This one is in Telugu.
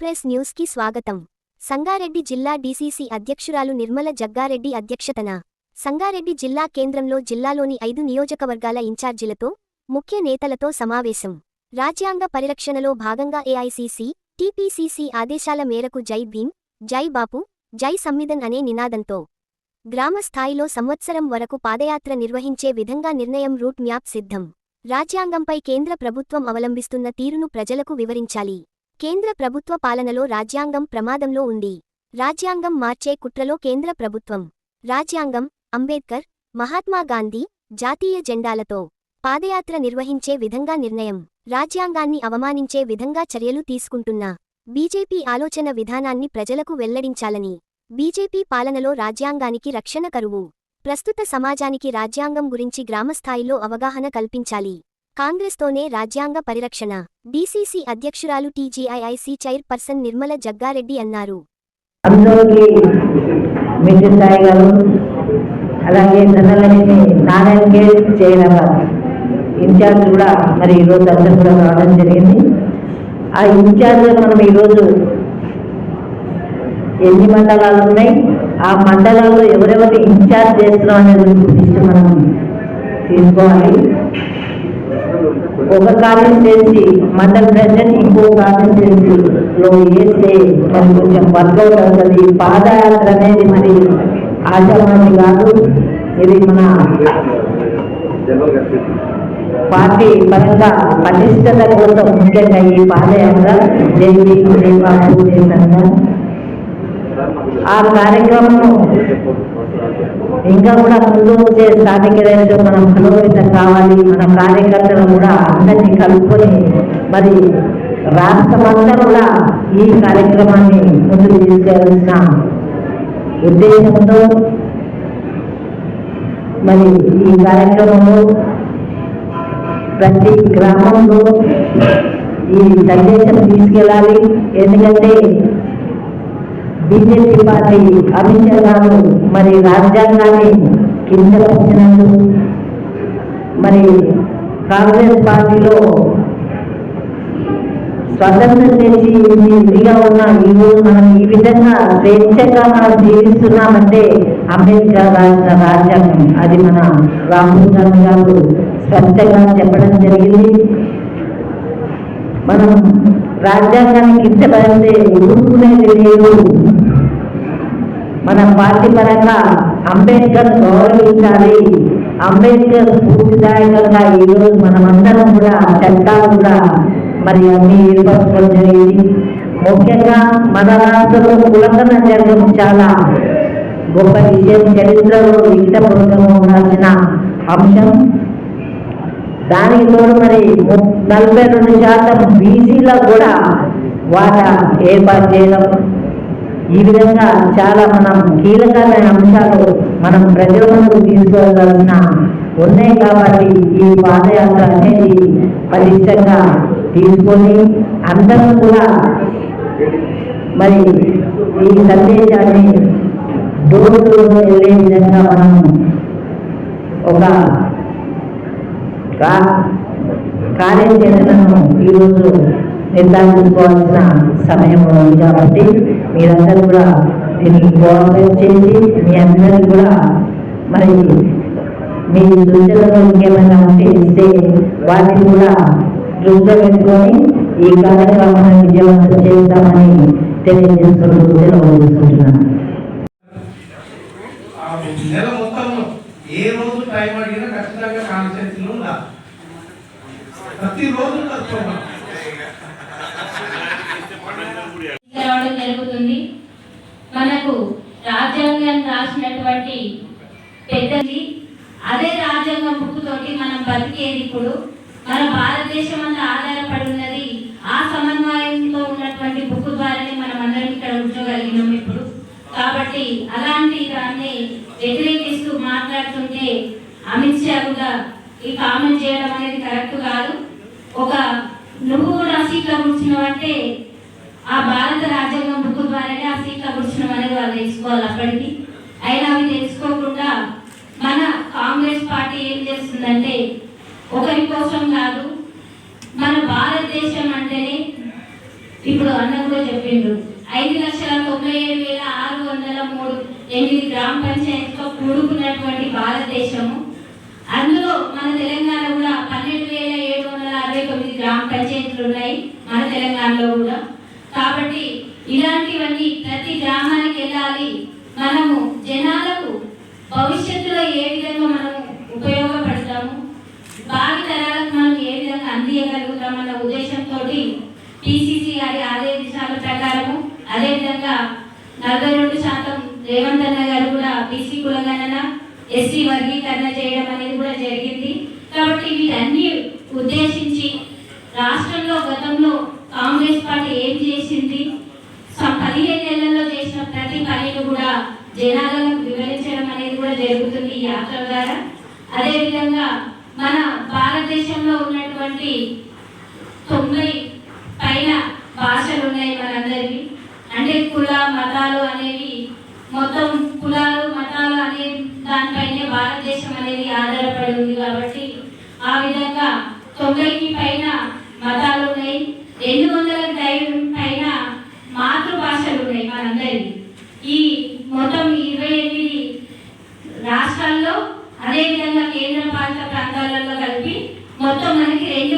ఎక్స్ప్రెస్ న్యూస్కి స్వాగతం. సంగారెడ్డి జిల్లా డీసీసీ అధ్యక్షురాలు నిర్మల జగ్గారెడ్డి అధ్యక్షతన సంగారెడ్డి జిల్లా కేంద్రంలో జిల్లాలోని ఐదు నియోజకవర్గాల ఇన్ఛార్జీలతో ముఖ్య నేతలతో సమావేశం. రాజ్యాంగ పరిరక్షణలో భాగంగా ఏఐసీసీ టీపీసీసీ ఆదేశాల మేరకు జై భీమ్ జై బాపు జై సంవిధన్ అనే నినాదంతో గ్రామ స్థాయిలో సంవత్సరం వరకు పాదయాత్ర నిర్వహించే విధంగా నిర్ణయం రూట్ మ్యాప్ సిద్ధం. రాజ్యాంగంపై కేంద్ర ప్రభుత్వం అవలంబిస్తున్న తీరును ప్రజలకు వివరించాలి. కేంద్ర ప్రభుత్వ పాలనలో రాజ్యాంగం ప్రమాదంలో ఉంది. రాజ్యాంగం మార్చే కుట్రలో కేంద్ర ప్రభుత్వం. రాజ్యాంగం అంబేద్కర్ మహాత్మాగాంధీ జాతీయ జెండాలతో పాదయాత్ర నిర్వహించే విధంగా నిర్ణయం. రాజ్యాంగాన్ని అవమానించే విధంగా చర్యలు తీసుకుంటున్న. బీజేపీ ఆలోచన విధానాన్ని ప్రజలకు వెల్లడించాలని. బీజేపీ పాలనలో రాజ్యాంగానికి రక్షణ కరువు. ప్రస్తుత సమాజానికి రాజ్యాంగం గురించి గ్రామస్థాయిలో అవగాహన కల్పించాలి. కాంగ్రెస్తోనే రాజ్యాంగ పరిరక్షణ. డీసీసీ అధ్యక్షురాలు టీజీఐఐసీ చైర్పర్సన్ నిర్మల జగ్గారెడ్డి అన్నారు. అందరికీ మిషన్ గారు అలాగే ధనలక్ష్మి నారాయణ గేట్ చేయనవారు ఇన్ఛార్జ్ కూడా మరి ఈరోజు అందరూ కూడా రావడం జరిగింది. ఆ ఇన్ఛార్జ్ మనం ఈరోజు ఎన్ని మండలాలు ఉన్నాయి? ఆ మండలాలు ఎవరెవరు ఇన్ఛార్జ్ చేస్తున్నాం అనేది గురించి మనం తీసుకోవాలి. ఒక కార్యం చేసి మండల్ ప్రెసిడెంట్ ఇంకో కార్యం కాన్స్టిట్యున్సీలో వేస్తే మరి కొంచెం వర్కౌట్ అవుతుంది. పాదయాత్ర అనేది మరి ఆశామాసి కాదు. ఇది మన పార్టీ పరంగా పటిష్టత కోసం ముఖ్యంగా ఈ పాదయాత్ర జైవీ బాబు చేశారు ఆ కార్యక్రమం ఇంకా కూడా ముందు వచ్చే స్థానిక రేసు మనం బలోపేతం కావాలి. మన కార్యకర్తలు కూడా అందరినీ కలుపుకొని మరి రాష్ట్రమంతా కూడా ఈ కార్యక్రమాన్ని ముందుకు తీసుకెళ్ళాల్సిన ఉద్దేశంతో మరి ఈ కార్యక్రమంలో ప్రతి గ్రామంలో ఈ సందేశం తీసుకెళ్ళాలి. ఎందుకంటే బీజేపీ పార్టీ అమిత్ షా గారు మరి రాజ్యాంగాన్ని కించపరిచినట్టు మరి కాంగ్రెస్ పార్టీలో స్వతంత్రం తెచ్చి ఇదిగా ఉన్న ఈ మనం ఈ విధంగా స్వేచ్ఛగా మనం జీవిస్తున్నామంటే అంబేద్కర్ రాసిన రాజ్యాంగం అది మన రాహుల్ గాంధీ గారు స్పష్టంగా చెప్పడం జరిగింది. మనం రాజ్యాంగానికి ఇష్టపడితే ఊరుకునేది లేదు మన పార్టీ పరంగా అంబేద్కర్ గౌరవించాలి. అంబేద్కర్ స్ఫూర్తిదాయకంగా ఈరోజు మనమందరం కూడా చట్టాలు కూడా మరి అన్ని ఏర్పరచుకోవడం జరిగింది. ముఖ్యంగా మన రాష్ట్రంలో కులంగన జరగడం చాలా గొప్ప విషయం చరిత్రలో లిఖితపూర్వకంగా ఉండాల్సిన అంశం. దానికి తోడు మరి నలభై రెండు శాతం బీసీలో కూడా వాటా ఏర్పాటు చేయడం. ఈ విధంగా చాలా మనం కీలకమైన అంశాలు మనం ప్రజల ముందుకు తీసుకోవాల్సిన ఉన్నాయి కాబట్టి ఈ పాదయాత్ర అనేది పటిష్టంగా తీసుకొని అందరూ కూడా మరి ఈ సందేశాన్ని డోర్ టు డోర్ వెళ్ళే విధంగా మనం ఒక కార్యాచరణను ఈరోజు నిర్ధారించుకోవాల్సిన సమయం ఉంది కాబట్టి మీరందరూ కూడా దీనికి కోఆపరేట్ చేసి మీ అందరికీ కూడా మరి మీ సూచనలు ఇంకేమైనా ఉంటే ఇస్తే వాటిని కూడా దృష్టిలో పెట్టుకొని ఈ కార్యక్రమాన్ని విజయవంతం చేస్తామని తెలియజేసుకుంటూ సెలవు తీసుకుంటున్నాను నెల మొత్తంలో ఏ రోజు టైం అడిగినా ఖచ్చితంగా కాన్స్టిట్యూన్సీలో ప్రతిరోజు రావడం జరుగుతుంది. మనకు రాజ్యాంగం రాసినటువంటి పెద్దది అదే రాజ్యాంగం బుక్ మనం బతికేది ఇప్పుడు. మన భారతదేశం అంతా ఆధారపడి ఉన్నది. ఆ సమన్వయంతో ఉన్నటువంటి బుక్ ద్వారానే మనం అందరం ఇక్కడ కూర్చోగలిగినాం ఇప్పుడు. కాబట్టి అలాంటి దాన్ని వ్యతిరేకిస్తూ మాట్లాడుతుంటే అమిత్ షా కూడా ఈ కామెంట్ చేయడం అనేది కరెక్ట్ కాదు ఒక నువ్వు కూడా కూర్చున్నాం అంటే ఆ భారత రాజ్యాంగం బుక్ ద్వారానే ఆ సీట్లో కూర్చున్నాం అనేది వాళ్ళు తెలుసుకోవాలి అప్పటికి. అయినా అవి తెలుసుకోకుండా మన కాంగ్రెస్ పార్టీ ఏం చేస్తుందంటే ఒకరి కోసం కాదు మన భారతదేశం అంటేనే ఇప్పుడు అన్న కూడా చెప్పిండ్రు ఐదు లక్షల తొంభై ఏడు వేల ఆరు వందల మూడు ఎనిమిది గ్రామ పంచాయతీతో కూడుకున్నటువంటి భారతదేశము దానిలో కూడా. కాబట్టి ఇలాంటివన్నీ ప్రతి గ్రామానికి వెళ్ళాలి. మనము జనాలకు భవిష్యత్తులో ఏ విధంగా మనము ఉపయోగపడతాము? భావి తరాలకు మనం ఏ విధంగా అందియగలుగుతామన్న ఉద్దేశంతో పిసిసి గారి ఆదేశాల ప్రకారము అదేవిధంగా నలభై రెండు శాతం రేవంత్ అన్న గారు కూడా బీసీ కులగణన ఎస్సీ వర్గీకరణ చేయడం అనేది కూడా జరిగింది. కాబట్టి వీటన్ని ఉద్దేశించి రాష్ట్రంలో గతంలో కాంగ్రెస్ పార్టీ ఏం చేసింది స- పదిహేను నెలల్లో చేసిన ప్రతి పనిని జనాలను వివరించడం అనేది కూడా జరుగుతుంది ఈ యాత్ర ద్వారా. అదేవిధంగా మన భారతదేశంలో ఉన్నటువంటి తొంభై పైన భాషలు ఉన్నాయి మనందరివి అంటే కుల మతాలు అనేవి మొత్తం కులాలు మతాలు అనే దానిపైనే భారతదేశం అనేది ఆధారపడి ఉంది కాబట్టి ఆ విధంగా తొంభైకి పైన మతాలు ఉన్నాయి. రెండు వందల పైన మాతృభాషలు ఉన్నాయి మనందరివి ఈ మొత్తం ఇరవై ఎనిమిది రాష్ట్రాల్లో అదేవిధంగా కేంద్ర పాలిత ప్రాంతాలలో కలిపి మొత్తం మనకి రెండు